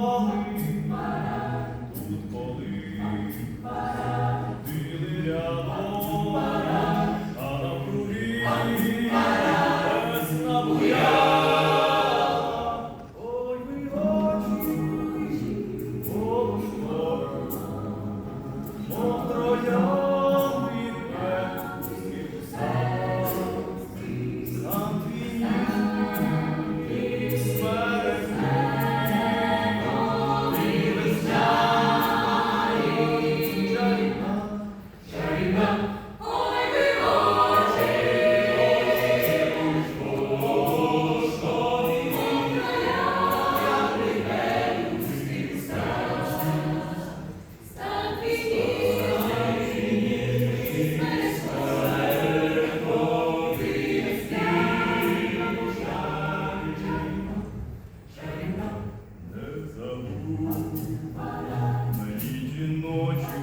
Thank you. Lord, you